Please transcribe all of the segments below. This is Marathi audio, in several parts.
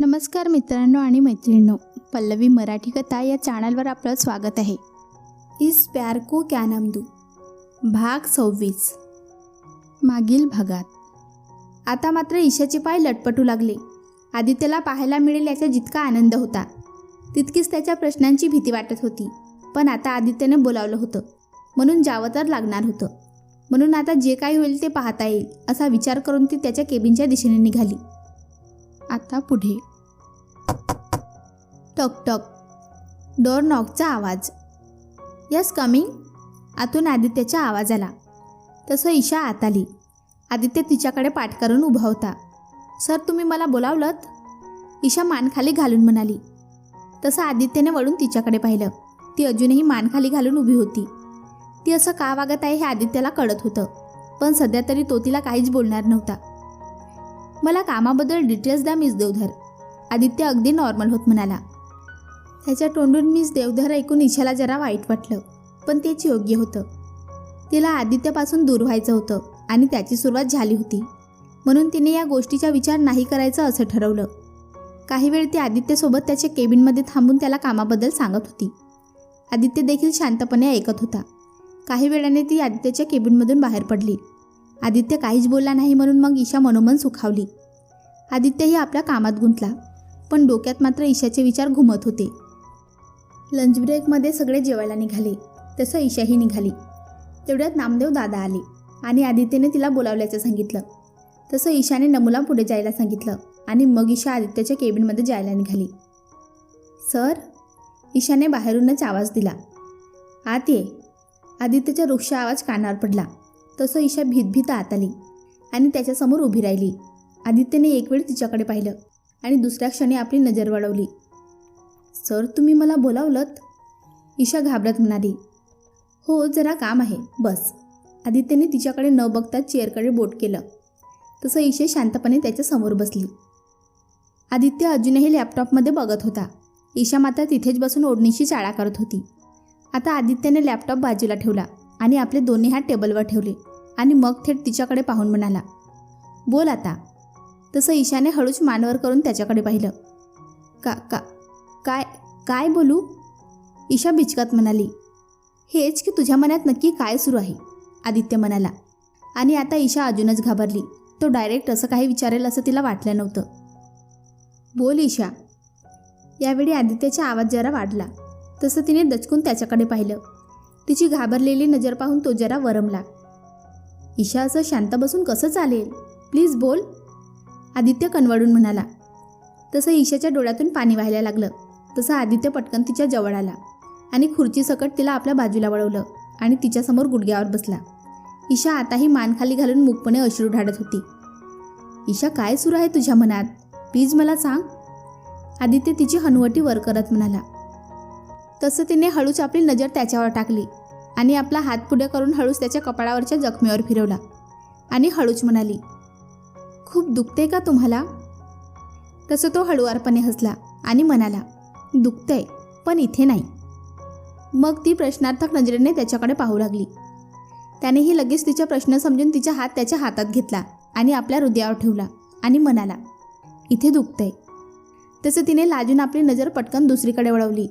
नमस्कार मित्रांनो आणि मैत्रिणींनो पल्लवी मराठी कथा या चॅनलवर आपलं स्वागत आहे. इस प्यार को क्या नाम दू? भाग सव्वीस. मागील भागात. आता मात्र ईशाचे पाय लटपटू लागले. आदित्यला पाहायला मिळेल याचा जितका आनंद होता तितकीच त्याच्या प्रश्नांची भीती वाटत होती. पण आता आदित्यने बोलावलं होतं. म्हणून जावं तर लागणार होतं. म्हणून आता जे काही होईल ते पाहता येईल असा विचार करून ती त्याच्या केबिनच्या दिशेने निघाली. आता पुढे. टक टक. डोर नॉकचा आवाज. Yes coming. आतून आदित्यचा आवाज आला. तसं ईशा आत आली. आदित्य तिच्याकडे पाठ करून उभा होता. सर तुम्ही मला बोलावलत? ईशा मानखाली घालून म्हणाली. तसं आदित्यने वळून तिच्याकडे पाहिलं. ती अजूनही मानखाली घालून उभी होती. ती असं का वागत आहे हे आदित्यला कळत होतं. पण सध्या तरी तो तिला काहीच बोलणार नव्हता. मला कामाबद्दल डिटेल्स द्या मिस देवधर. आदित्य अगदी नॉर्मल होत म्हणाला. त्याच्या तोंडून मीच देवधर ऐकून ईशाला जरा वाईट वाटलं पण तेच योग्य होतं. तिला आदित्यपासून दूर व्हायचं होतं आणि त्याची सुरुवात झाली होती. म्हणून तिने या गोष्टीचा विचार नाही करायचं असं ठरवलं. काही वेळ ती आदित्यसोबत त्याच्या केबिनमध्ये थांबून त्याला कामाबद्दल सांगत होती. आदित्य देखील शांतपणे ऐकत होता. काही वेळाने ती आदित्यच्या केबिनमधून बाहेर पडली. आदित्य काहीच बोलला नाही म्हणून मग ईशा मनोमन सुखावली. आदित्यही आपल्या कामात गुंतला पण डोक्यात मात्र ईशाचे विचार घुमत होते. लंच ब्रेकमध्ये सगळे जेवायला निघाले. तसं ईशाही निघाली. तेवढ्यात नामदेव दादा आले आणि आदित्यने तिला बोलावल्याचं सांगितलं. तसं ईशाने नमुला पुढे जायला सांगितलं आणि मग ईशा आदित्यच्या केबिनमध्ये जायला निघाली. सर ईशाने बाहेरूनच आवाज दिला. आत ये. आदित्यचा वृक्ष आवाज कानावर पडला. तसं ईशा भीतभीत आत आली आणि त्याच्यासमोर उभी राहिली. आदित्यने एक वेळ तिच्याकडे पाहिलं आणि दुसऱ्या क्षणी आपली नजर वळवली. सर तुम्ही मला बोलावलत? ईशा घाबरत म्हणाली. हो जरा काम आहे बस. आदित्यने तिच्याकडे न बघता चेअरकडे बोट केलं. तसं ईशा शांतपणे त्याच्यासमोर बसली. आदित्य अजूनही लॅपटॉपमध्ये बघत होता. ईशा मात्र तिथेच बसून ओढणीशी चाळा करत होती. आता आदित्यने लॅपटॉप बाजूला ठेवला आणि आपले दोन्ही हात टेबलवर ठेवले आणि मग थेट तिच्याकडे पाहून म्हणाला बोल आता. तसं ईशाने हळूच मानवर करून त्याच्याकडे पाहिलं. का का काय काय बोलू? ईशा बिचकत म्हणाली हेच की तुझ्या मनात नक्की काय सुरू आहे? आदित्य म्हणाला. आणि आता ईशा अजूनच घाबरली. तो डायरेक्ट असं काही विचारेल असं तिला वाटलं नव्हतं. बोल ईशा. यावेळी आदित्यचा आवाज जरा वाढला. तसं तिने दचकून त्याच्याकडे पाहिलं. तिची घाबरलेली नजर पाहून तो जरा वरमला. ईशा असं शांत बसून कसं चालेल? प्लीज बोल. आदित्य कनवडून म्हणाला. तसं ईशाच्या डोळ्यातून पाणी व्हायला लागलं. तसं आदित्य पटकन तिच्या जवळ आला आणि खुर्चीसकट तिला आपल्या बाजूला वळवलं आणि तिच्यासमोर गुडघ्यावर बसला. ईशा आताही मान खाली घालून मुकपणे अश्रू ढाडत होती. ईशा काय सुरू आहे तुझ्या मनात? प्लीज मला सांग. आदित्य तिची हनुवटी वर करत म्हणाला. तसं तिने हळूच आपली नजर त्याच्यावर टाकली आणि आपला हात पुढे करून हळूच त्याच्या कपाळावरच्या जखमेवर फिरवला आणि हळूच म्हणाली खूप दुखते का तुम्हाला? तसं तो हळुवारपणे हसला आणि म्हणाला दुखतंय पण इथे नाही. मग ती प्रश्नार्थक नजरेने त्याच्याकडे पाहू लागली. त्यानेही लगेच तिचा प्रश्न समजून तिचा हात त्याच्या हातात घेतला आणि आपल्या हृदयावर ठेवला आणि म्हणाला इथे दुखतंय. तसं तिने लाजून आपली नजर पटकन दुसरीकडे वळवली.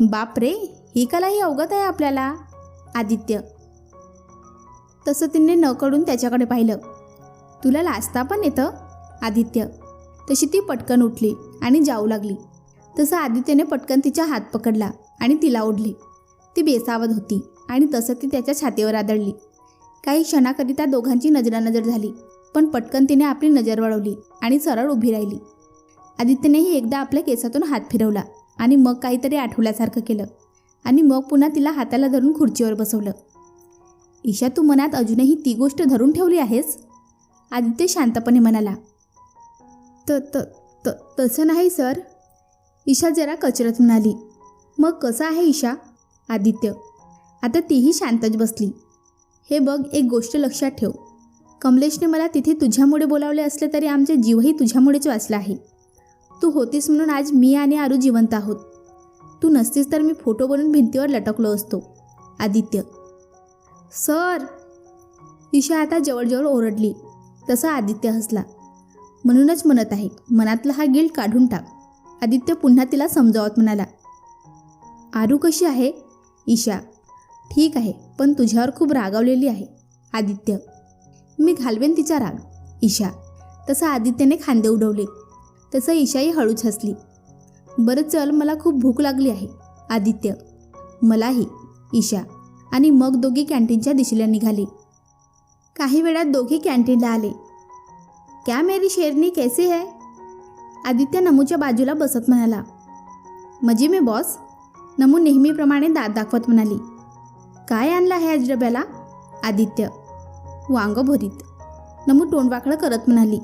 बाप रे ही कलाही अवगत आहे आपल्याला आदित्य. तसं तिने न कडून त्याच्याकडे पाहिलं. तुला लाजता पण येतं? आदित्य. तशी ती पटकन उठली आणि जाऊ लागली. तसं आदित्यने पटकन तिचा हात पकडला आणि तिला ओढले. ती बेसावत होती आणि तसं ती त्याच्या छातीवर आदळली. काही क्षणाकरिता दोघांची नजरानजर झाली पण पटकन तिने आपली नजर वळवली आणि सरळ उभी राहिली. आदित्यनेही एकदा आपल्या केसातून हात फिरवला आणि मग काहीतरी आठवल्यासारखं केलं आणि मग पुन्हा तिला हाताला धरून खुर्चीवर बसवलं. ईशा तू मनात अजूनही ती गोष्ट धरून ठेवली आहेस? आदित्य शांतपणे म्हणाला. त त त तसं नाही सर. ईशा जरा कचरत म्हणाली मग कसं आहे ईशा? आदित्य. आता तीही शांतच बसली. हे बघ एक गोष्ट लक्षात ठेव. कमलेशने मला तिथे तुझ्यामुळे बोलावले असले तरी आमचे जीवही तुझ्यामुळेच वाचला आहे. तू होतीस म्हणून आज मी आणि आरू जिवंत आहोत. तू नसतीस तर मी फोटो बनवून भिंतीवर लटकलो असतो. आदित्य. सर. ईशा आता जवळजवळ ओरडली. तसा आदित्य हसला. म्हणूनच म्हणत आहे मनातला हा गिल्ट काढून टाक. आदित्य पुन्हा तिला समजावत म्हणाला आरू कशी आहे? ईशा. ठीक आहे पण तुझ्यावर खूप रागावलेली आहे. आदित्य. मी घालवेन तिचा राग. ईशा. तसं आदित्यने खांदे उडवले. तसं ईशाही हळूच हसली. बरं चल मला खूप भूक लागली आहे. आदित्य. मलाही. ईशा. आणि मग दोघे कॅन्टीनच्या दिशेला निघाले. काही वेळात दोघे कॅन्टीनला आले. क्या मेरी शेरनी कैसी है? आदित्य नमूच्या बाजूला बसत म्हणाला मजे मे बॉस नमू नेहमीप्रमाणे दात दाखवत म्हणाली. काय आणलं आहे आज डब्याला? आदित्य. वांग भरीत. नमू तोंडवाकडं करत म्हणाली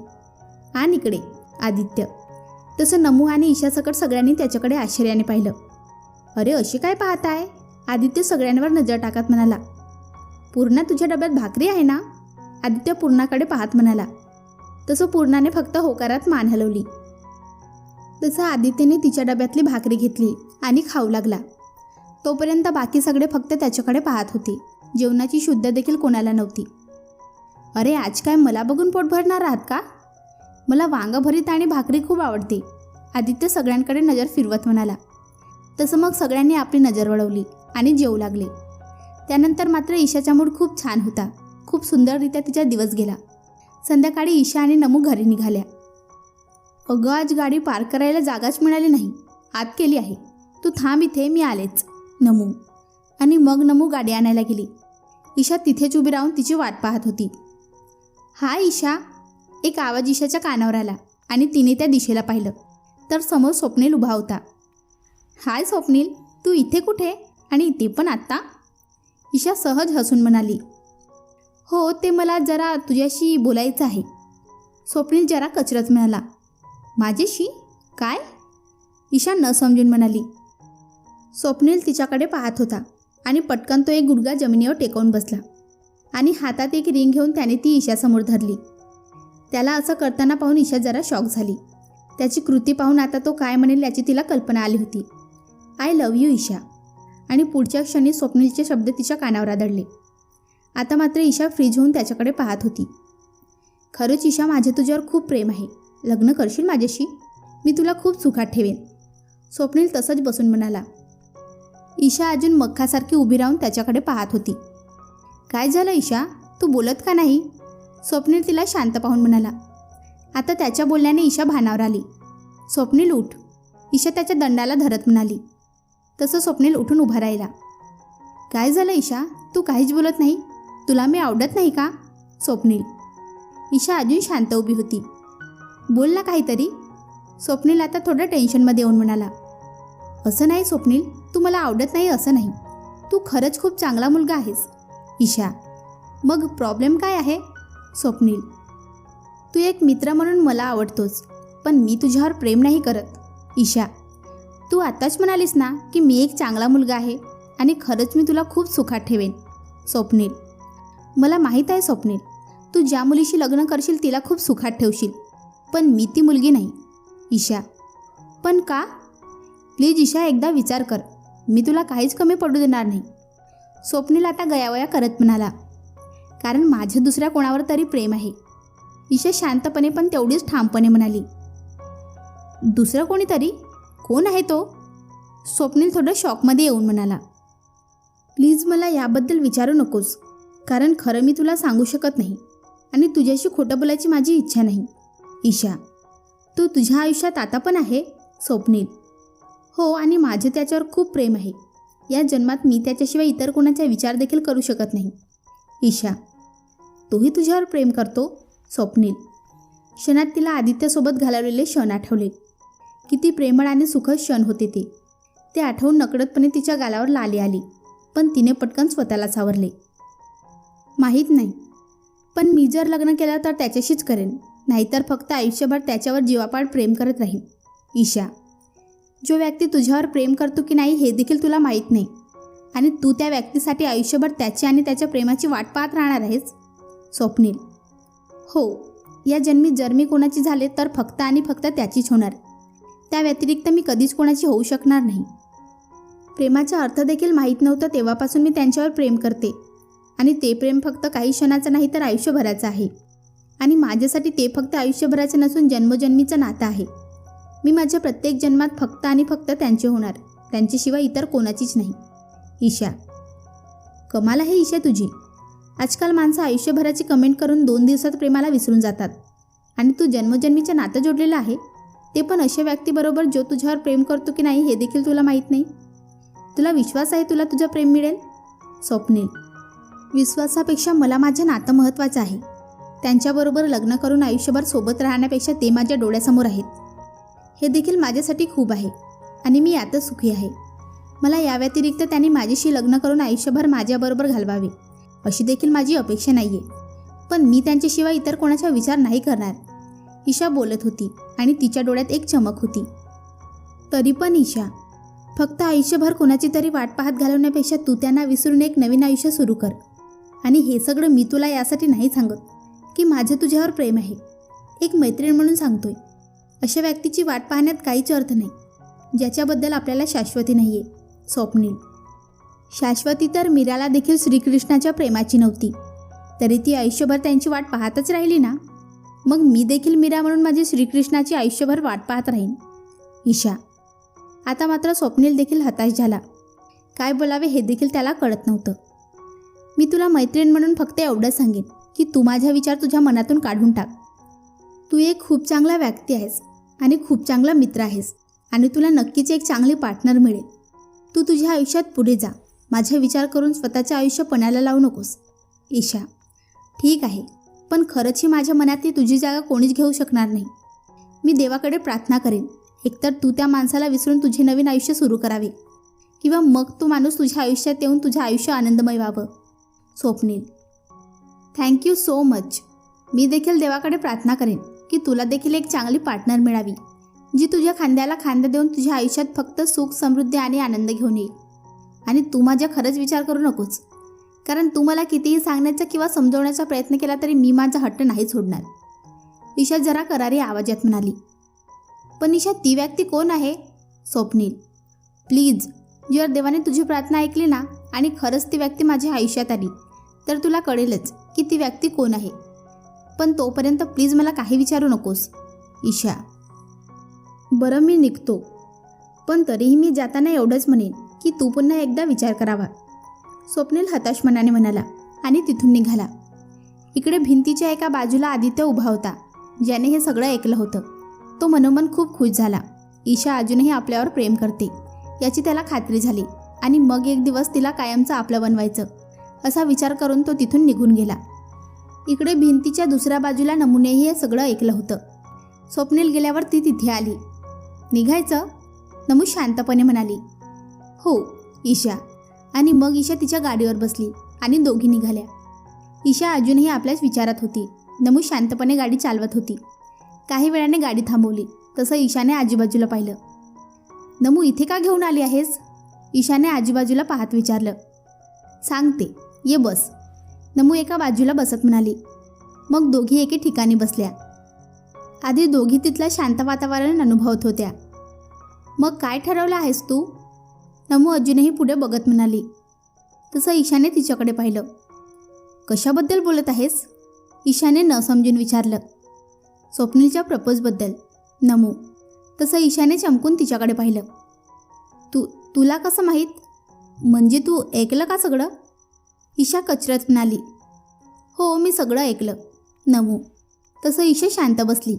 आण इकडे आदित्य. तसं नमू आणि ईशासकट सगळ्यांनी त्याच्याकडे आश्चर्याने पाहिलं. अरे अशी काय पाहताय? आदित्य सगळ्यांवर नजर टाकत म्हणाला पूर्णा तुझ्या डब्यात भाकरी आहे ना? आदित्य पूर्णाकडे पाहत म्हणाला तसं पूर्णाने फक्त होकारात मान हलवली. तसं आदित्यने तिच्या डब्यातली भाकरी घेतली आणि खाऊ लागला. तोपर्यंत बाकी सगळे फक्त त्याच्याकडे पाहत होते. जेवणाची शुद्ध देखील कोणाला नव्हती. अरे आज काय मला बघून पोट भरणार आहात का? मला वांग भरीत आणि भाकरी खूप आवडते. आदित्य सगळ्यांकडे नजर फिरवत म्हणाला. तसं मग सगळ्यांनी आपली नजर वळवली आणि जेवू लागले. त्यानंतर मात्र ईशाचा मूड खूप छान होता. खूप सुंदररित्या तिचा दिवस गेला. संध्याकाळी ईशा आणि नमू घरी निघाल्या. अगं आज गाडी पार्क करायला जागाच मिळाली नाही. आत केली आहे. तू थांब इथे मी आलेच. नमू. आणि मग नमू गाडी आणायला गेली. ईशा तिथेच उभी राहून तिची वाट पाहत होती. हा ईशा. एक आवाज ईशाच्या कानावर आला आणि तिने त्या दिशेला पाहिलं. तर समोर स्वप्नील उभा होता. हाय स्वप्नील. तू इथे कुठे? आणि इथे पण आत्ता? ईशा सहज हसून म्हणाली. हो ते मला जरा तुझ्याशी बोलायचं आहे. स्वप्नील जरा कचरत म्हणाला. माझ्याशी? काय? ईशा न समजून म्हणाली. स्वप्नील तिच्याकडे पाहत होता आणि पटकन तो एक गुडगा जमिनीवर टेकवून बसला आणि हातात एक रिंग घेऊन त्याने ती ईशासमोर धरली. त्याला असं करताना पाहून ईशा जरा शॉक झाली. त्याची कृती पाहून आता तो काय म्हणेल याची तिला कल्पना आली होती. I love you Isha. आणि पुढच्या क्षणी स्वप्नीलचे शब्द तिच्या कानावर आदळले. आता मात्र ईशा फ्रीज होऊन त्याच्याकडे पाहत होती. खरंच ईशा माझे तुझ्यावर खूप प्रेम आहे. लग्न करशील माझ्याशी? मी तुला खूप सुखात ठेवेन. स्वप्नील तसंच बसून म्हणाला. ईशा अजून मक्खासारखी उभी राहून त्याच्याकडे पाहत होती. काय झालं ईशा? तू बोलत का नाही? स्वप्नील तिला शांत पाहून म्हणाला. आता त्याच्या बोलण्याने ईशा भानावर आली. स्वप्नील उठ. ईशा त्याच्या दंडाला धरत म्हणाली. तसं स्वप्नील उठून उभा राहिला. काय झालं ईशा? तू काहीच बोलत नाही? तुला मी आवडत नाही का? स्वप्नील. ईशा अजून शांत उभी होती. बोल ना काहीतरी. स्वप्नील आता थोडं टेन्शनमध्ये येऊन म्हणाला असं नाही स्वप्नील तू मला आवडत नाही असं नाही. तू खरंच खूप चांगला मुलगा आहेस ईशा. मग प्रॉब्लेम काय आहे? स्वप्नील तू एक मित्र म्हणून मला आवडतोस पण मी तुझ्यावर प्रेम नाही करत ईशा. तू आताच म्हणालीस ना की मी एक चांगला मुलगा आहे आणि खरंच मी तुला खूप सुखात ठेवेन स्वप्नील. मला माहीत आहे स्वप्नील तू ज्या मुलीशी लग्न करशील तिला खूप सुखात ठेवशील. पण मी ती मुलगी नाही. ईशा. पण का? प्लीज ईशा एकदा विचार कर. मी तुला काहीच कमी पडू देणार नाही. स्वप्नील आता गयावया करत म्हणाला. कारण माझे दुसऱ्या कोणावर तरी प्रेम आहे. ईशा शांतपणे पण तेवढीच ठामपणे म्हणाली. दुसरं कोणीतरी? कोण आहे तो? स्वप्नील थोडं शॉकमध्ये येऊन म्हणाला. प्लीज मला याबद्दल विचारू नकोस. कारण खरं मी तुला सांगू शकत नाही. आणि तुझ्याशी खोटं बोलायची माझी इच्छा नाही. ईशा तू तुझ्या आयुष्यात आता पण आहे? स्वप्नील हो आणि माझे त्याच्यावर खूप प्रेम आहे. या जन्मात मी त्याच्याशिवाय इतर कोणाचा विचार देखील करू शकत नाही. ईशा तोही तुझ्यावर प्रेम करतो? स्वप्नील क्षणात तिला आदित्यसोबत घालवलेले क्षण आठवले. किती प्रेमळ आणि सुखद क्षण होते ते. ते आठवून नकडतपणे तिच्या गालावर लाली आली पण तिने पटकन स्वतःला सावरले. माहीत नाही पण मी जर लग्न केलं तर त्याच्याशीच करेन. नाहीतर फक्त आयुष्यभर त्याच्यावर जीवापाड प्रेम करत राहीन. ईशा जो व्यक्ती तुझ्यावर प्रेम करतो की नाही हे देखील तुला माहीत नाही. आणि तू त्या व्यक्तीसाठी आयुष्यभर त्याची आणि त्याच्या प्रेमाची वाट पाहत राहणार आहेस? स्वप्नील हो या जन्मी जर मी कोणाची झाले तर फक्त आणि फक्त त्याचीच होणार. त्या व्यतिरिक्त मी कधीच कोणाची होऊ शकणार नाही. प्रेमाचा अर्थ देखील माहीत नव्हतं तेव्हापासून मी त्यांच्यावर प्रेम करते. आणि ते प्रेम फक्त काही क्षणाचं नाही तर आयुष्यभराचं आहे. आणि माझ्यासाठी ते फक्त आयुष्यभराचे नसून जन्मजन्मीचं नातं आहे. मी माझ्या प्रत्येक जन्मात फक्त आणि फक्त त्यांचे होणार त्यांच्याशिवाय इतर कोणाचीच नाही. ईशा. कमाल आहे ईशा तुझी. आजकाल माणसं आयुष्यभराची कमेंट करून दोन दिवसात प्रेमाला विसरून जातात. आणि तू जन्मजन्मीचं नातं जोडलेलं आहे? ते पण अशा व्यक्तीबरोबर जो तुझ्यावर प्रेम करतो की नाही हे देखील तुला माहीत नाही? तुला विश्वास आहे तुला तुझं प्रेम मिळेल? स्वप्नील. विश्वासापेक्षा मला माझं नातं महत्त्वाचं आहे. त्यांच्याबरोबर लग्न करून आयुष्यभर सोबत राहण्यापेक्षा ते माझ्या डोळ्यासमोर आहेत. हे देखील माझ्यासाठी खूप आहे आणि मी यातच सुखी आहे. मला या व्यतिरिक्त त्यांनी माझ्याशी लग्न करून आयुष्यभर माझ्याबरोबर घालवावे अशी देखील माझी अपेक्षा नाही आहे पण मी त्यांच्याशिवाय इतर कोणाचा विचार नाही करणार. ईशा बोलत होती आणि तिच्या डोळ्यात एक चमक होती. तरी पण ईशा फक्त आयुष्यभर कोणाची तरी वाट पाहत घालवण्यापेक्षा तू त्यांना विसरून एक नवीन आयुष्य सुरू कर. आणि हे सगळं मी तुला यासाठी नाही सांगत. की माझं तुझ्यावर प्रेम आहे. एक मैत्रीण म्हणून सांगतोय. अशा व्यक्तीची वाट पाहण्यात काहीच अर्थ नाही. ज्याच्याबद्दल आपल्याला शाश्वती नाही आहे स्वप्नील. शाश्वती तर मीराला देखील श्रीकृष्णाच्या प्रेमाची नव्हती. तरी ती आयुष्यभर त्यांची वाट पाहतच राहिली ना? मग मी देखील मीरा म्हणून माझी श्रीकृष्णाची आयुष्यभर वाट पाहत राहीन? ईशा. आता मात्र स्वप्नील देखील हताश झाला. काय बोलावे हे देखील त्याला कळत नव्हतं. मी तुला मैत्रीण म्हणून फक्त एवढंच सांगेन. की तू माझा विचार तुझ्या मनातून काढून टाक. तू एक खूप चांगला व्यक्ती आहेस आणि खूप चांगला मित्र आहेस आणि तुला नक्कीच एक चांगली पार्टनर मिळेल. तू तुझ्या आयुष्यात पुढे जा. माझे विचार करून स्वतःचे आयुष्य पणाला लावू नकोस. ईशा ठीक आहे पण खरंच ही माझ्या मनातली तुझी जागा कोणीच घेऊ शकणार नाही. मी देवाकडे प्रार्थना करेन. एकतर तू त्या माणसाला विसरून तुझे नवीन आयुष्य सुरू करावे. किंवा मग तो माणूस तुझ्या आयुष्यात येऊन तुझे आयुष्य आनंदमय व्हावं. Swapnil thank you so much मी देखील देवाकडे प्रार्थना करेन की तुला देखील एक चांगली पार्टनर मिळावी जी तुझ्या खांद्याला खांदा देऊन तुझ्या आयुष्यात फक्त सुख समृद्धी आणि आनंद घेऊन येईल. आणि तू माझ्या खरंच विचार करू नकोस कारण तू मला कितीही सांगण्याचा किंवा समजवण्याचा प्रयत्न केला तरी मी माझा हट्ट नाही सोडणार. ईशा जरा करारी आवाजात म्हणाली. पण ईशा ती व्यक्ती कोण आहे? स्वप्नील. प्लीज जर देवाने तुझी प्रार्थना ऐकली ना आणि खरंच ती व्यक्ती माझ्या आयुष्यात आली तर तुला कळेलच. की ती व्यक्ती कोण आहे? पण तोपर्यंत प्लीज मला काही विचारू नकोस ईशा. बरं मी निघतो. पण तरीही मी जाताना एवढंच म्हणेन की तू पुन्हा एकदा विचार करावा. स्वप्नील हताश मनाने म्हणाला आणि तिथून निघाला. इकडे भिंतीच्या एका बाजूला आदित्य उभा होता ज्याने हे सगळं ऐकलं होतं. तो मनोमन खूप खुश झाला. ईशा अजूनही आपल्यावर प्रेम करते याची त्याला खात्री झाली आणि मग एक दिवस तिला कायमचं आपलं बनवायचं. असा विचार करून तो तिथून निघून गेला. इकडे भिंतीच्या दुसऱ्या बाजूला नमुनेही हे सगळं ऐकलं होतं. स्वप्नील गेल्यावर ती तिथे आली. निघायचं? नमू शांतपणे म्हणाली. हो ईशा. आणि मग ईशा तिच्या गाडीवर बसली आणि दोघी निघाल्या. ईशा अजूनही आपल्याच विचारात होती. नमू शांतपणे गाडी चालवत होती. काही वेळाने गाडी थांबवली. तसं ईशाने आजूबाजूला पाहिलं. नमू इथे का घेऊन आली आहेस? ईशाने आजूबाजूला पाहत विचारलं. सांगते. ये बस. नमू एका बाजूला बसत म्हणाली. मग दोघी एके ठिकाणी बसल्या. आधी दोघी तिथलं शांत वातावरण अनुभवत होत्या. मग काय ठरवलं आहेस तू? नमू अजूनही पुढे बघत म्हणाली. तसं ईशाने तिच्याकडे पाहिलं. कशाबद्दल बोलत आहेस? ईशाने न समजून विचारलं. स्वप्नीलच्या प्रपोजबद्दल. नमू तसं ईशाने चमकून तिच्याकडे पाहिलं. तू तुला कसं माहीत? म्हणजे तू ऐकलं का सगळं? ईशा कचरत म्हणाली हो मी सगळं ऐकलं. नमू. तसं ईशा शांत बसली.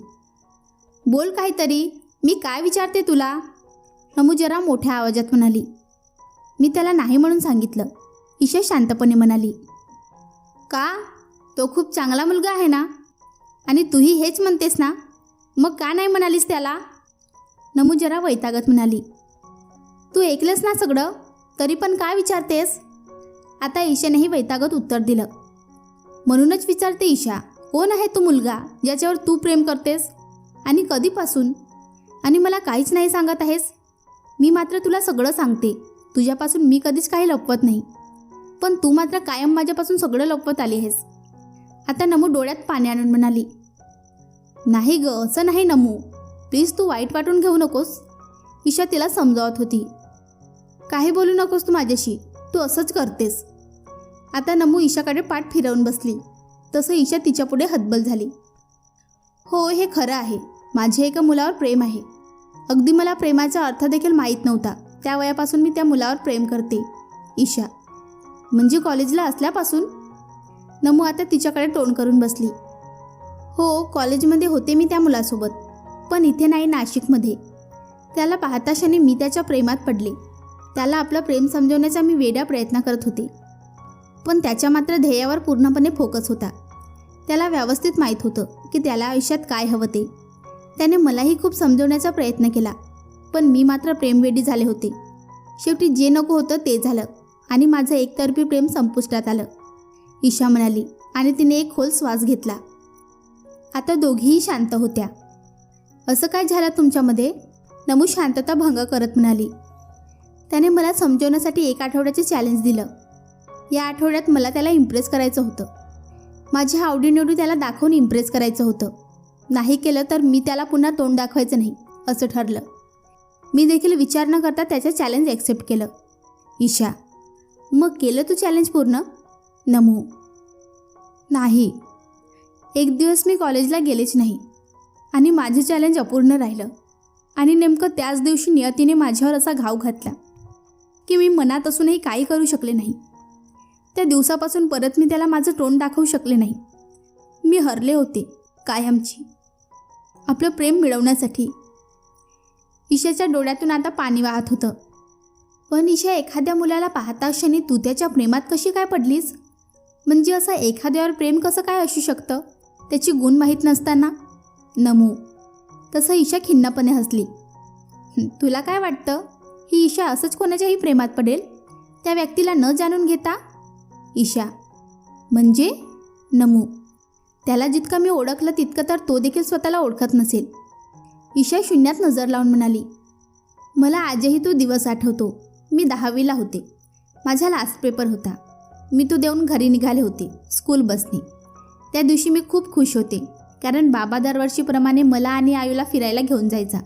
बोल काहीतरी. मी काय विचारते तुला? नमू जरा मोठ्या आवाजात म्हणाली. मी त्याला नाही म्हणून सांगितलं. ईशा शांतपणे म्हणाली. का? तो खूप चांगला मुलगा आहे ना? आणि तूही हेच म्हणतेस ना? मग का नाही म्हणालीस त्याला? नमू जरा वैतागत म्हणाली. तू ऐकलंस ना सगळं? तरी पण काय विचारतेस? आता ईशानेही वैतागत उत्तर दिलं. म्हणूनच विचारते ईशा कोण आहे तो मुलगा ज्याच्यावर तू प्रेम करतेस? आणि कधीपासून? आणि मला काहीच नाही सांगत आहेस? मी मात्र तुला सगळं सांगते. तुझ्यापासून मी कधीच काही लपवत नाही. पण तू मात्र कायम माझ्यापासून सगळं लपवत आली आहेस. आता नमू डोळ्यात पाणी आणून म्हणाली. नाही ग असं नाही नमू. प्लीज तू वाईट वाटून घेऊ नकोस. ईशा तिला समजावत होती. काही बोलू नकोस तू माझ्याशी. तू असंच करतेस. आता नमू ईशाकडे पाठ फिरवून बसली. तसं ईशा तिच्यापुढे हतबल झाली. हो हे खरं आहे. माझे एका मुलावर प्रेम आहे. अगदी मला प्रेमाचा अर्थ देखील माहीत नव्हता. त्या वयापासून मी त्या मुलावर प्रेम करते. ईशा. म्हणजे कॉलेजला असल्यापासून? नमू आता तिच्याकडे तोंड करून बसली. हो कॉलेजमध्ये होते मी त्या मुलासोबत. पण इथे नाही नाशिकमध्ये. त्याला पाहता क्षणी मी त्याच्या प्रेमात पडले. त्याला आपलं प्रेम समजवण्याचा मी वेगळा प्रयत्न करत होते. पण त्याच्या मात्र ध्येयावर पूर्णपणे फोकस होता. त्याला व्यवस्थित माहीत होतं की त्याला आयुष्यात काय हवं ते. त्याने मलाही खूप समजवण्याचा प्रयत्न केला पण मी मात्र प्रेमवेडी झाले होते. शेवटी जे नको होतं ते झालं आणि माझं एकतर्फी प्रेम संपुष्टात आलं. ईशा म्हणाली आणि तिने एक खोल श्वास घेतला. आता दोघीही शांत होत्या. असं काय झालं तुमच्यामध्ये नमू शांतता भंग करत म्हणाली. त्याने मला समजवण्यासाठी एक आठवड्याचे चॅलेंज दिलं. या आठवड्यात मला त्याला इम्प्रेस करायचं होतं. माझ्या आवडीनिवडी त्याला दाखवून इम्प्रेस करायचं होतं. नाही केलं तर मी त्याला पुन्हा तोंड दाखवायचं नाही असं ठरलं. मी देखील विचार न करता त्याचं चॅलेंज ॲक्सेप्ट केलं. ईशा मग केलं तू चॅलेंज पूर्ण? नमू. नाही. एक दिवस मी कॉलेजला गेलेच नाही. आणि माझं चॅलेंज अपूर्ण राहिलं. आणि नेमकं त्याच दिवशी नियतीने माझ्यावर असा घाव घातला. की मी मनात असूनही काही करू शकले नाही. त्या दिवसापासून परत मी त्याला माझं तोंड दाखवू शकले नाही. मी हरले होते कायमची. आपलं प्रेम मिळवण्यासाठी. ईशाच्या डोळ्यातून आता पाणी वाहत होतं. पण ईशा एखाद्या मुलाला पाहता क्षणी तू त्याच्या प्रेमात कशी काय पडलीस? म्हणजे असं एखाद्यावर प्रेम कसं काय असू शकतं? त्याची गुण माहीत नसताना. नमू. तसं ईशा खिन्नपणे हसली. तुला काय वाटतं? ही ईशा असंच कोणाच्याही प्रेमात पडेल? त्या व्यक्तीला न जाणून घेता? ईशा. म्हणजे? नमू. त्याला जितकं मी ओळखलं तितकं तर तो देखील स्वतःला ओळखत नसेल. ईशा शून्यात नजर लावून म्हणाली मला आजही तो दिवस आठवतो. मी दहावीला होते. माझा लास्ट पेपर होता. मी तो देऊन घरी निघाले होते स्कूल बसने त्या दिवशी मी खूप खुश होते कारण बाबा दरवर्षीप्रमाणे मला आणि आयूला फिरायला घेऊन जायचा.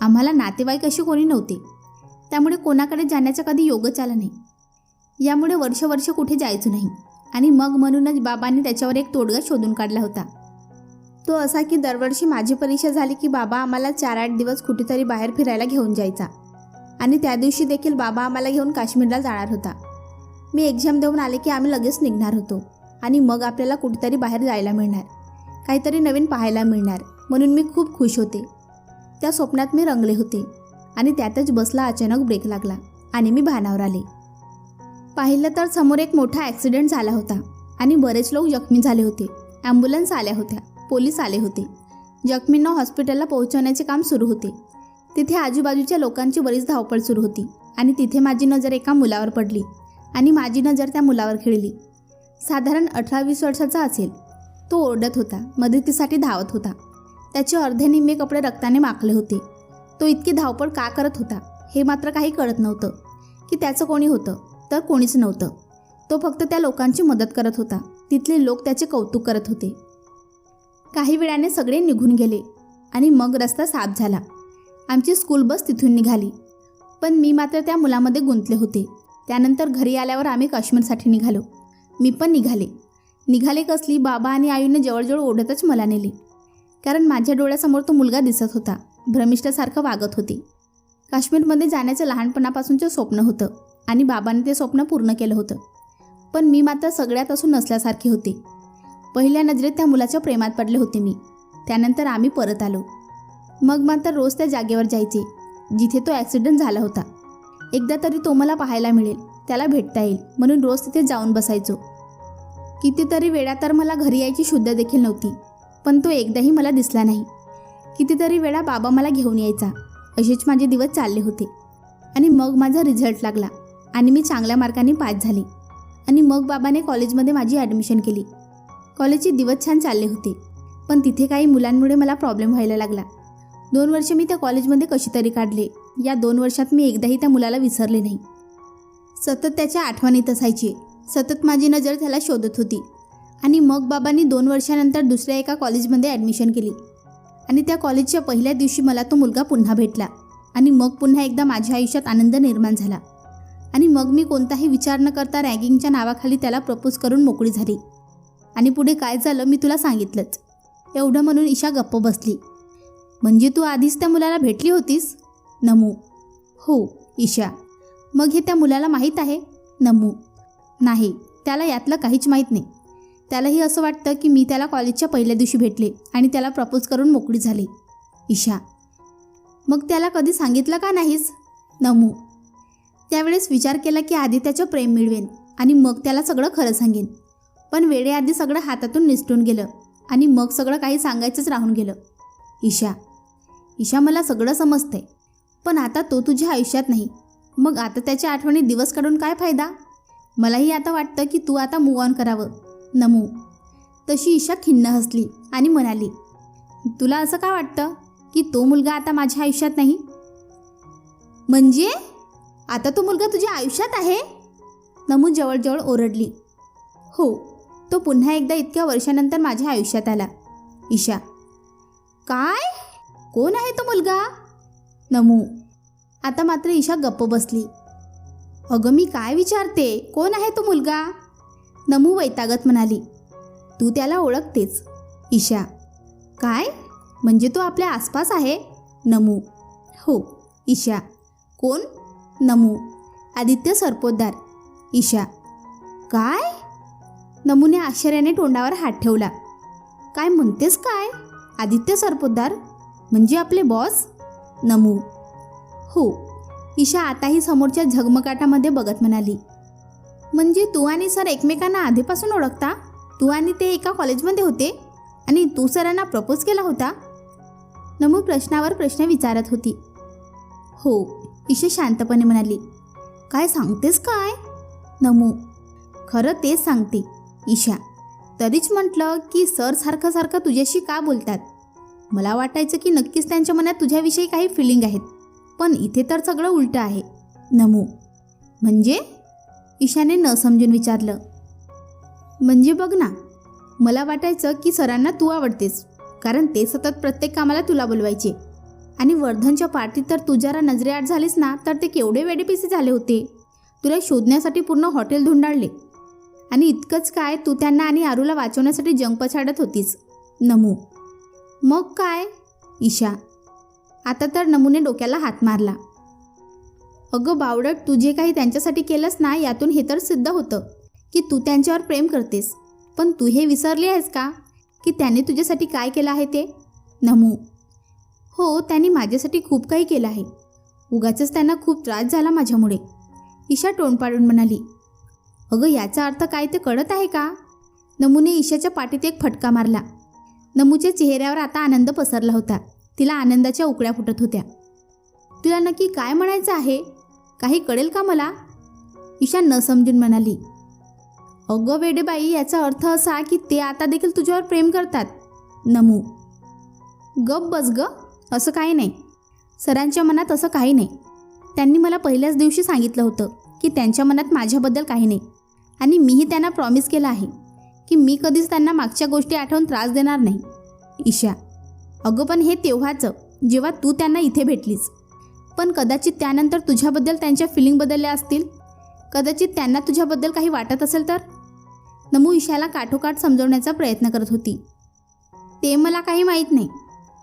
आम्हाला नातेवाईक असे कोणी नव्हते. त्यामुळे कोणाकडे जाण्याचा कधी योगच आला नाही. यामुळे वर्षवर्ष कुठे जायचं नाही. आणि मग म्हणूनच बाबांनी त्याच्यावर एक तोडगा शोधून काढला होता. तो असा की दरवर्षी माझी परीक्षा झाली की बाबा आम्हाला चार आठ दिवस कुठेतरी बाहेर फिरायला घेऊन जायचा. आणि त्या दिवशी देखील बाबा आम्हाला घेऊन काश्मीरला जाणार होता. मी एक्झाम देऊन आले की आम्ही लगेच निघणार होतो. आणि मग आपल्याला कुठेतरी बाहेर जायला मिळणार. काहीतरी नवीन पाहायला मिळणार. म्हणून मी खूप खुश होते. त्या स्वप्नात मी रंगले होते. आणि त्यातच बसला अचानक ब्रेक लागला आणि मी भानावर आले. पाहिलं तर समोर एक मोठा ॲक्सिडेंट झाला होता आणि बरेच लोक जखमी झाले होते. ॲम्ब्युलन्स आल्या होत्या पोलीस आले होते. जखमींना हॉस्पिटलला पोहोचवण्याचे काम सुरू होते. तिथे आजूबाजूच्या लोकांची बरीच धावपळ सुरू होती आणि तिथे माझी नजर एका मुलावर पडली आणि माझी नजर त्या मुलावर खेळली. साधारण अठरा वीस वर्षाचा असेल. तो ओरडत होता मदतीसाठी धावत होता. त्याचे अर्धे निम्मे कपडे रक्ताने माखले होते. तो इतकी धावपळ का करत होता हे मात्र काही कळत नव्हतं. की त्याचं कोणी होतं तर कोणीच नव्हतं. तो फक्त त्या लोकांची मदत करत होता. तिथले लोक त्याचे कौतुक करत होते. काही वेळाने सगळे निघून गेले आणि मग रस्ता साफ झाला. आमची स्कूल बस तिथून निघाली. पण मी मात्र त्या मुलामध्ये गुंतले होते. त्यानंतर घरी आल्यावर आम्ही काश्मीरसाठी निघालो. मी पण निघाले. निघाले कसली बाबा आणि आईने जवळजवळ ओढतच मला नेले. कारण माझ्या डोळ्यासमोर तो मुलगा दिसत होता. भ्रमिष्ठासारखं वागत होती. काश्मीरमध्ये जाण्याचं लहानपणापासूनचं स्वप्न होतं आणि बाबाने ते स्वप्न पूर्ण केलं होतं. पण मी मात्र सगळ्यात असून नसल्यासारखे होते. पहिल्या नजरेत त्या मुलाच्या प्रेमात पडले होते मी. त्यानंतर आम्ही परत आलो. मग मात्र रोज त्या जागेवर जायचे जिथे तो ॲक्सिडेंट झाला होता. एकदा तरी तो मला पाहायला मिळेल त्याला भेटता येईल म्हणून रोज तिथे जाऊन बसायचो. कितीतरी वेळा तर मला घरी यायची शुद्ध देखील नव्हती पण तो एकदाही मला दिसला नाही. कितीतरी वेळा बाबा मला घेऊन यायचा. असेच माझे दिवस चालले होते. आणि मग माझा रिझल्ट लागला. आणि मी चांगल्या मार्काने पास झाले. आणि मग बाबाने कॉलेजमध्ये माझी ॲडमिशन केली. कॉलेजचे दिवस छान चालले होते. पण तिथे काही मुलांमुळे मला प्रॉब्लेम व्हायला लागला. दोन वर्ष मी त्या कॉलेजमध्ये कशी तरी काढले. या दोन वर्षात मी एकदाही त्या मुलाला विसरले नाही. सतत त्याच्या आठवणीत असायची. सतत माझी नजर त्याला शोधत होती. आणि मग बाबांनी दोन वर्षानंतर दुसऱ्या एका कॉलेजमध्ये ॲडमिशन केली. आणि त्या कॉलेजच्या पहिल्या दिवशी मला तो मुलगा पुन्हा भेटला. आणि मग पुन्हा एकदा माझ्या आयुष्यात आनंद निर्माण झाला. आणि मग मी कोणताही विचार न करता रॅगिंगच्या नावाखाली त्याला प्रपोज करून मोकळी झाली. आणि पुढे काय झालं मी तुला सांगितलंच. एवढं म्हणून ईशा गप्प बसली. म्हणजे तू आधीच त्या मुलाला भेटली होतीस? नमू. हो ईशा. मग हे त्या मुलाला माहीत आहे? नमू. नाही त्याला यातलं काहीच माहीत नाही. त्यालाही असं वाटतं की मी त्याला कॉलेजच्या पहिल्या दिवशी भेटले आणि त्याला प्रपोज करून मोकळी झाली. ईशा. मग त्याला कधी सांगितलं का नाहीस? नमू. त्यावेळेस विचार केला की आधी त्याचं प्रेम मिळवेन आणि मग त्याला सगळं खरं सांगेन. पण वेळेआधी सगळं हातातून निसटून गेलं आणि मग सगळं काही सांगायचंच राहून गेलं. ईशा. ईशा मला सगळं समजतंय. पण आता तो तुझ्या आयुष्यात नाही. मग आता त्याच्या आठवणी दिवस काढून काय फायदा? मलाही आता वाटतं की तू आता मूव ऑन करावं. नमू. तशी ईशा खिन्न हसली आणि म्हणाली तुला असं का वाटतं की तो मुलगा आता माझ्या आयुष्यात नाही? म्हणजे? आता तो मुलगा तुझ्या आयुष्यात आहे? नमू जवळजवळ ओरडली. हो तो पुन्हा एकदा इतक्या वर्षानंतर माझ्या आयुष्यात आला. ईशा. काय? कोण आहे तो मुलगा? नमू. आता मात्र ईशा गप्प बसली. अगं मी काय विचारते? कोण आहे तो मुलगा? नमू वैतागत म्हणाली. तू त्याला ओळखतेच ईशा. काय? म्हणजे तो आपल्या आसपास आहे? नमू. हो. ईशा. कोण? नमू. आदित्य सरपोतदार. ईशा. काय? नमूने आश्चर्याने तोंडावर हात ठेवला. काय म्हणतेस काय? आदित्य सरपोतदार? म्हणजे आपले बॉस? नमू. हो. ईशा आताही समोरच्या झगमगाटामध्ये बघत म्हणाली. म्हणजे तू आणि सर एकमेकांना आधीपासून ओळखता? तू आणि ते एका कॉलेजमध्ये होते? आणि तू सरांना प्रपोज केला होता? नमू प्रश्नावर प्रश्न विचारत होती. हो ईशा शांतपणे म्हणाली. काय सांगतेस काय? नमू खरं तेच सांगते. ईशा तरीच म्हटलं की सर सारखं सारखं तुझ्याशी का बोलतात? मला वाटायचं की नक्कीच त्यांच्या मनात तुझ्याविषयी काही फिलिंग आहेत. पण इथे तर सगळं उलटं आहे. नमू म्हणजे? ईशाने न समजून विचारलं म्हणजे बघ ना मला वाटायचं की सरांना तू आवडतेस कारण ते सतत प्रत्येक कामाला तुला बोलवायचे. आणि वर्धनच्या पार्टीत तर तू जरा नजरेआड झालीस ना तर ते केवढे वेडेपिसे झाले होते. तुला शोधण्यासाठी पूर्ण हॉटेल धुंडाळले. आणि इतकंच काय तू त्यांना आणि आरूला वाचवण्यासाठी जंग पछाडत होतीस. नमू. मग काय? ईशा. आता तर नमूने डोक्याला हात मारला. अगं बावडट तू जे काही त्यांच्यासाठी केलंस ना यातून हे तर सिद्ध होतं की तू त्यांच्यावर प्रेम करतेस. पण तू हे विसरली आहेस का? की त्याने तुझ्यासाठी काय केलं आहे ते? नमू. हो त्यांनी माझ्यासाठी खूप काही केलं आहे. उगाचच त्यांना खूप त्रास झाला माझ्यामुळे. ईशा तोंड पाडून म्हणाली अगं याचा अर्थ काय ते कळत आहे का? नमूने ईशाच्या पाठीत एक फटका मारला. नमूच्या चेहऱ्यावर आता आनंद पसरला होता. तिला आनंदाच्या उकळ्या फुटत होत्या. तुला नक्की काय म्हणायचं आहे? काही कळेल का मला? ईशा न समजून म्हणाली अगं वेडेबाई याचा अर्थ असा की ते आता देखील तुझ्यावर प्रेम करतात. नमू. गप बस ग असं काही नाही. सरांच्या मनात असं काही नाही. त्यांनी मला पहिल्याच दिवशी सांगितलं होतं की त्यांच्या मनात माझ्याबद्दल काही नाही. आणि मीही त्यांना प्रॉमिस केलं आहे की मी कधीच त्यांना मागच्या गोष्टी आठवून त्रास देणार नाही. ईशा. अगं पण हे तेव्हाचं जेव्हा तू त्यांना इथे भेटलीस. पण कदाचित त्यानंतर तुझ्याबद्दल त्यांच्या फिलिंग बदलल्या असतील. कदाचित त्यांना तुझ्याबद्दल काही वाटत असेल तर? नमू ईशाला काठोकाठ समजवण्याचा प्रयत्न करत होती. ते मला काही माहीत नाही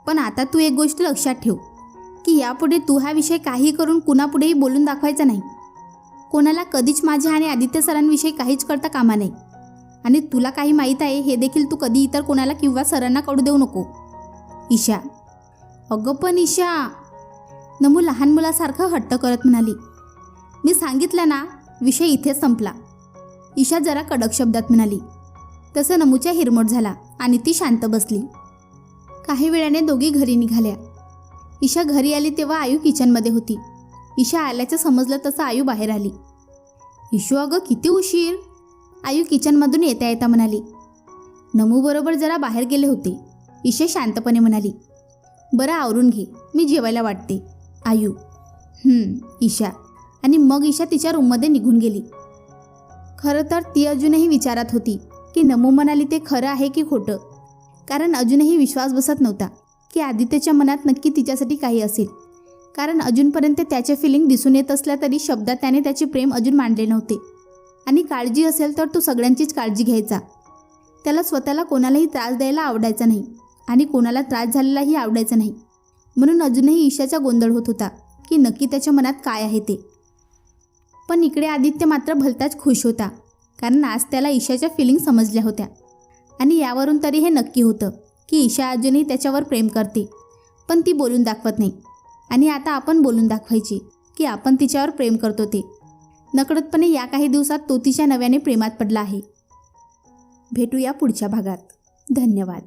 पण आता तू एक गोष्ट लक्षात ठेव की यापुढे तू हा विषय काही करून कुणापुढेही बोलून दाखवायचा नाही. कोणाला कधीच माझ्या आणि आदित्य सरांविषयी काहीच करता कामा नाही. आणि तुला काही माहीत आहे हे देखील तू कधी इतर कोणाला किंवा सरांना कळू देऊ नको. ईशा. अगं पण ईशा नमू लहान मुलासारखं हट्ट करत म्हणाली. मी सांगितलं ना विषय इथेच संपला. ईशा जरा कडक शब्दात म्हणाली. तसं नमूच्या हिरमोट झाला आणि ती शांत बसली. काही वेळाने दोघी घरी निघाल्या. ईशा घरी आली तेव्हा आयू किचनमध्ये होती. ईशा आल्याचं समजलं तसं आयू बाहेर आली. इशू अगं किती उशीर. आयू किचनमधून येता येता म्हणाली. नमूबरोबर जरा बाहेर गेले होते. ईशा शांतपणे म्हणाली. बरं आवरून घे. मी जेवायला वाटते. आयू. ईशा. आणि मग ईशा तिच्या रूममध्ये निघून गेली. खरं तर ती अजूनही विचारात होती की नमो म्हणाली ते खरं आहे की खोटं? कारण अजूनही विश्वास बसत नव्हता की आदित्यच्या मनात नक्की तिच्यासाठी काही असेल. कारण अजूनपर्यंत त्याचे फिलिंग दिसून येत असल्या तरी शब्दात त्याने त्याचे प्रेम अजून मांडले नव्हते. आणि काळजी असेल तर तो सगळ्यांचीच काळजी घ्यायचा. त्याला स्वतःला कोणालाही त्रास द्यायला आवडायचा नाही. आणि कोणाला त्रास झालेलाही आवडायचा नाही. म्हणून अजूनही ईशाचा गोंधळ होत होता की नक्की त्याच्या मनात काय आहे ते. पण इकडे आदित्य मात्र भलताच खुश होता कारण आज त्याला ईशाच्या फिलिंग समजल्या होत्या. आणि यावरून तरी हे नक्की होतं की ईशा अजूनही त्याच्यावर प्रेम करते. पण ती बोलून दाखवत नाही. आणि आता आपण बोलून दाखवायची की आपण तिच्यावर प्रेम करतो ते. नकळतपणे या काही दिवसात तो तिच्या नव्याने प्रेमात पडला आहे. भेटूया पुढच्या भागात. धन्यवाद.